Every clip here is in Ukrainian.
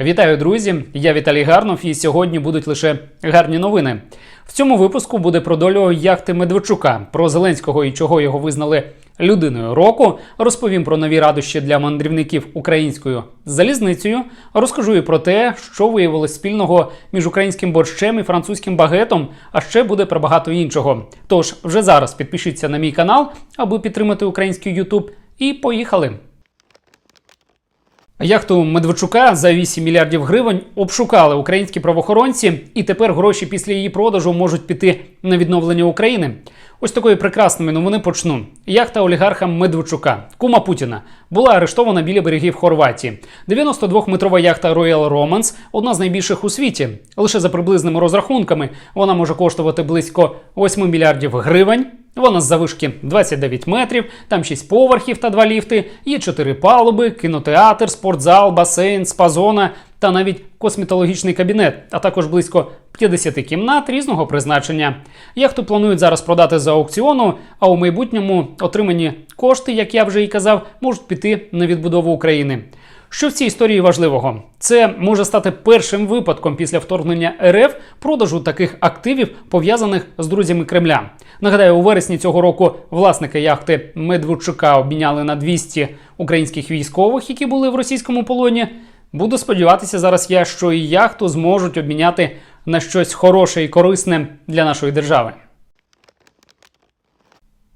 Вітаю, друзі! Я Віталій Гарнов, і сьогодні будуть лише гарні новини. В цьому випуску буде про долю яхти Медведчука, про Зеленського і чого його визнали людиною року. Розповім про нові радощі для мандрівників українською залізницею. Розкажу і про те, що виявилось спільного між українським борщем і французьким багетом. А ще буде про багато іншого. Тож вже зараз підпишіться на мій канал, аби підтримати український Ютуб. І поїхали! Яхту Медведчука за 8 мільярдів гривень обшукали українські правоохоронці, і тепер гроші після її продажу можуть піти на відновлення України. Ось такої прекрасної новини почну. Яхта олігарха Медведчука, кума Путіна, була арештована біля берегів Хорватії. 92-метрова яхта Royal Romance – одна з найбільших у світі. Лише за приблизними розрахунками вона може коштувати близько 8 мільярдів гривень. Вона з завишки 29 метрів, там 6 поверхів та 2 ліфти, є 4 палуби, кінотеатр, спортзал, басейн, спа-зона та навіть косметологічний кабінет, а також близько 50 кімнат різного призначення. Яхту планують зараз продати за аукціону, а у майбутньому отримані кошти, як я вже і казав, можуть піти на відбудову України. Що в цій історії важливого? Це може стати першим випадком після вторгнення РФ продажу таких активів, пов'язаних з друзями Кремля. Нагадаю, у вересні цього року власники яхти Медведчука обміняли на 200 українських військових, які були в російському полоні. Буду сподіватися зараз, я що і яхту зможуть обміняти на щось хороше і корисне для нашої держави.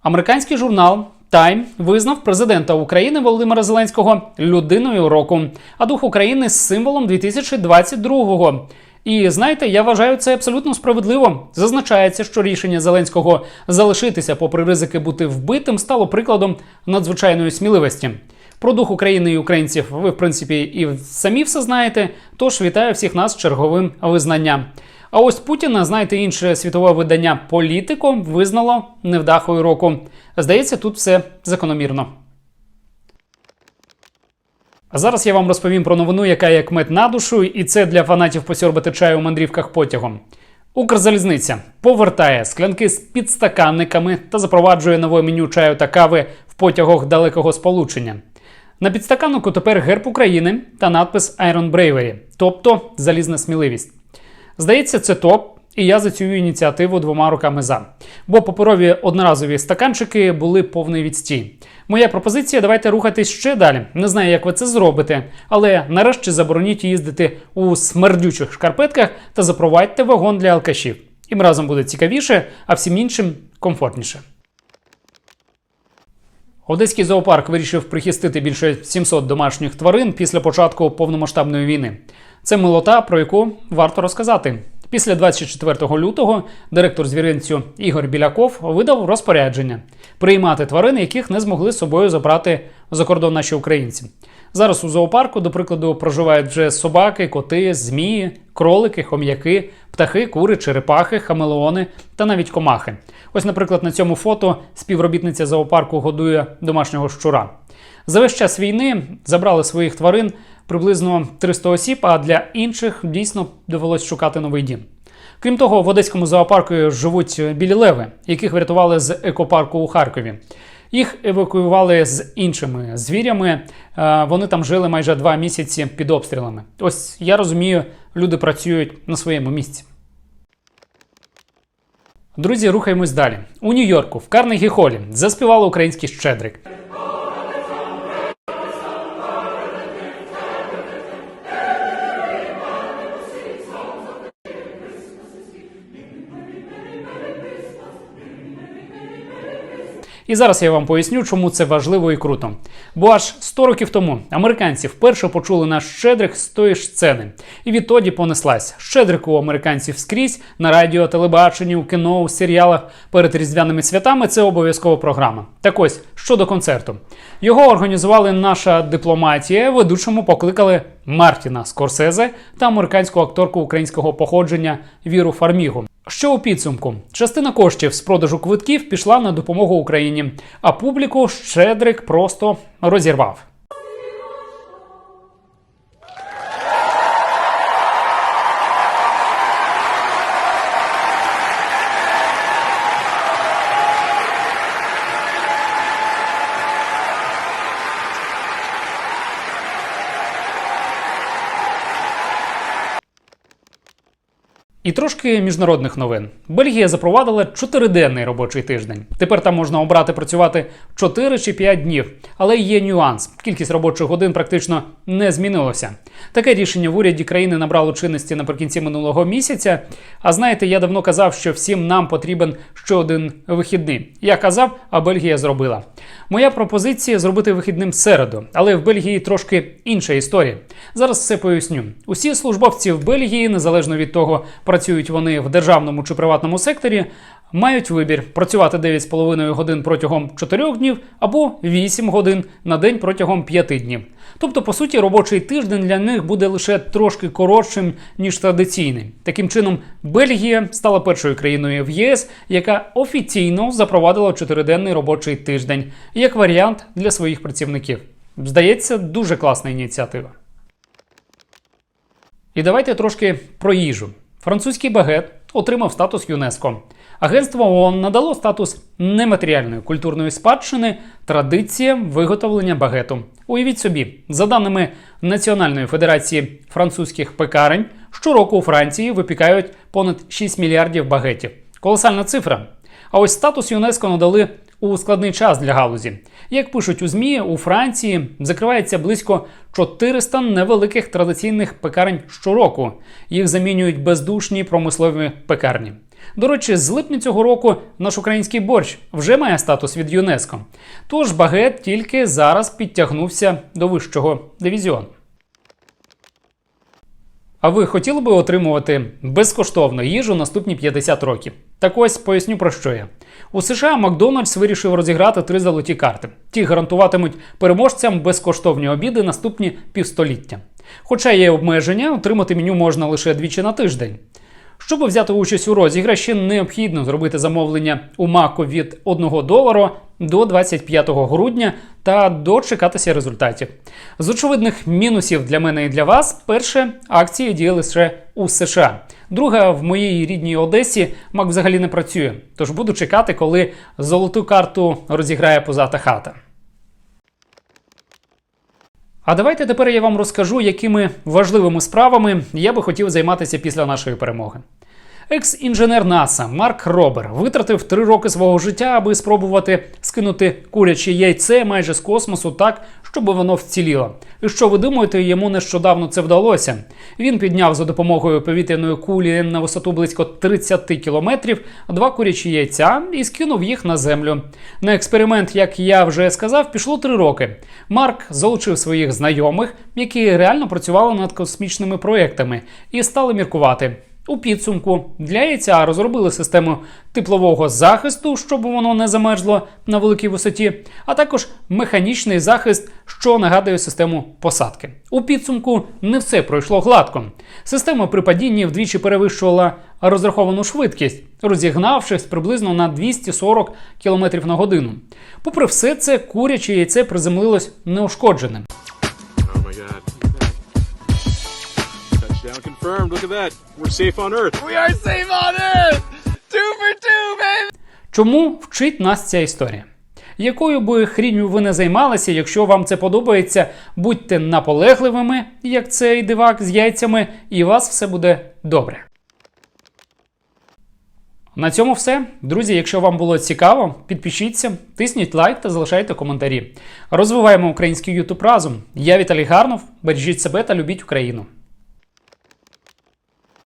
Американський журнал Тайм визнав президента України Володимира Зеленського людиною року, а дух України з символом 2022-го. І знаєте, я вважаю це абсолютно справедливо. Зазначається, що рішення Зеленського залишитися, попри ризики бути вбитим, стало прикладом надзвичайної сміливості. Про дух України і українців ви, в принципі, і самі все знаєте. Тож вітаю всіх нас черговим визнанням. А ось Путіна, знаєте, інше світове видання Політико визнало невдахою року. Здається, тут все закономірно. А зараз я вам розповім про новину, яка як мед на душу, і це для фанатів посьорбати чаю у мандрівках потягом. Укрзалізниця повертає склянки з підстаканниками та запроваджує нове меню чаю та кави в потягах далекого сполучення. На підстаканнику тепер герб України та надпис Iron Bravery, тобто залізна сміливість. Здається, це топ, і я за цю ініціативу двома руками за. Бо паперові одноразові стаканчики були повний відстій. Моя пропозиція: давайте рухатись ще далі. Не знаю, як ви це зробите, але нарешті забороніть їздити у смердючих шкарпетках та запровадьте вагон для алкашів. Їм разом буде цікавіше, а всім іншим комфортніше. Одеський зоопарк вирішив прихистити більше 700 домашніх тварин після початку повномасштабної війни. Це милота, про яку варто розказати. Після 24 лютого директор звіринцю Ігор Біляков видав розпорядження приймати тварин, яких не змогли з собою забрати за кордон наші українці. Зараз у зоопарку, до прикладу, проживають вже собаки, коти, змії, кролики, хом'яки, птахи, кури, черепахи, хамелеони та навіть комахи. Ось, наприклад, на цьому фото співробітниця зоопарку годує домашнього щура. За весь час війни забрали своїх тварин приблизно 300 осіб, а для інших дійсно довелось шукати новий дім. Крім того, в одеському зоопарку живуть білі леви, яких врятували з екопарку у Харкові. Їх евакуювали з іншими звірями. Вони там жили майже два місяці під обстрілами. Ось я розумію, люди працюють на своєму місці. Друзі, рухаємось далі. У Нью-Йорку в Карнегі Холі заспівали український щедрик. І зараз я вам поясню, чому це важливо і круто. Бо аж 100 років тому американці вперше почули наш щедрик з тої ж сцени. І відтоді понеслась. Щедрик у американців скрізь на радіо, телебаченні, у кіно, у серіалах перед різдвяними святами це обов'язкова програма. Так ось щодо концерту. Його організували наша дипломатія. Ведучому покликали Мартіна Скорсезе та американську акторку українського походження Віру Фармігу. Що у підсумку? Частина коштів з продажу квитків пішла на допомогу Україні, а публіку Щедрик просто розірвав. І трошки міжнародних новин. Бельгія запровадила чотириденний робочий тиждень. Тепер там можна обрати працювати 4 чи 5 днів. Але є нюанс: кількість робочих годин практично не змінилося. Таке рішення в уряді країни набрало чинності наприкінці минулого місяця. А знаєте, я давно казав, що всім нам потрібен ще один вихідний. Я казав, а Бельгія зробила. Моя пропозиція зробити вихідним середу, але в Бельгії трошки інша історія. Зараз все поясню. Усі службовці в Бельгії, незалежно від того, працюють вони в державному чи приватному секторі, мають вибір працювати 9,5 годин протягом 4 днів або 8 годин на день протягом 5 днів. Тобто, по суті, робочий тиждень для них буде лише трошки коротшим ніж традиційний. Таким чином, Бельгія стала першою країною в ЄС, яка офіційно запровадила чотириденний робочий тиждень як варіант для своїх працівників. Здається, дуже класна ініціатива. І давайте трошки про їжу. Французький багет отримав статус ЮНЕСКО. Агентство ООН надало статус нематеріальної культурної спадщини традиціям виготовлення багету. Уявіть собі, за даними Національної федерації французьких пекарень, щороку у Франції випікають понад 6 мільярдів багетів. Колосальна цифра. А ось статус ЮНЕСКО надали у складний час для галузі. Як пишуть у ЗМІ, у Франції закривається близько 400 невеликих традиційних пекарень щороку. Їх замінюють бездушні промислові пекарні. До речі, з липня цього року наш український борщ вже має статус від ЮНЕСКО. Тож багет тільки зараз підтягнувся до вищого дивізіону. А ви хотіли би отримувати безкоштовну їжу наступні 50 років? Так ось поясню про що я. У США Макдональдс вирішив розіграти три золоті карти. Ті гарантуватимуть переможцям безкоштовні обіди наступні півстоліття. Хоча є обмеження, отримати меню можна лише двічі на тиждень. Щоб взяти участь у розіграші, необхідно зробити замовлення у Маку від 1 долару до 25 грудня та дочекатися результатів. З очевидних мінусів для мене і для вас, перше, акції діяли лише у США. Друга, в моїй рідній Одесі Мак взагалі не працює, тож буду чекати, коли золоту карту розіграє позата хата. А давайте тепер я вам розкажу, якими важливими справами я би хотів займатися після нашої перемоги. Екс-інженер НАСА Марк Робер витратив три роки свого життя, аби спробувати скинути куряче яйце майже з космосу так, щоб воно вціліло. І що ви думаєте, йому нещодавно це вдалося? Він підняв за допомогою повітряної кулі на висоту близько 30 кілометрів два курячі яйця і скинув їх на землю. На експеримент, як я вже сказав, пішло три роки. Марк залучив своїх знайомих, які реально працювали над космічними проектами, і стали міркувати. У підсумку для яйця розробили систему теплового захисту, щоб воно не замерзло на великій висоті, а також механічний захист, що нагадує систему посадки. У підсумку не все пройшло гладко. Система при падінні вдвічі перевищувала розраховану швидкість, розігнавшись приблизно на 240 км на годину. Попри все це, куряче яйце приземлилось неушкодженим. Oh my god. Touchdown confirmed. Look at that. We're safe on Earth. We are safe on Earth! Two for two, baby! Чому вчить нас ця історія? Якою би хрінню ви не займалися, якщо вам це подобається, будьте наполегливими, як цей дивак з яйцями, і у вас все буде добре. На цьому все. Друзі, якщо вам було цікаво, підпишіться, тисніть лайк та залишайте коментарі. Розвиваємо український Ютуб разом. Я Віталій Гарнов. Бережіть себе та любіть Україну.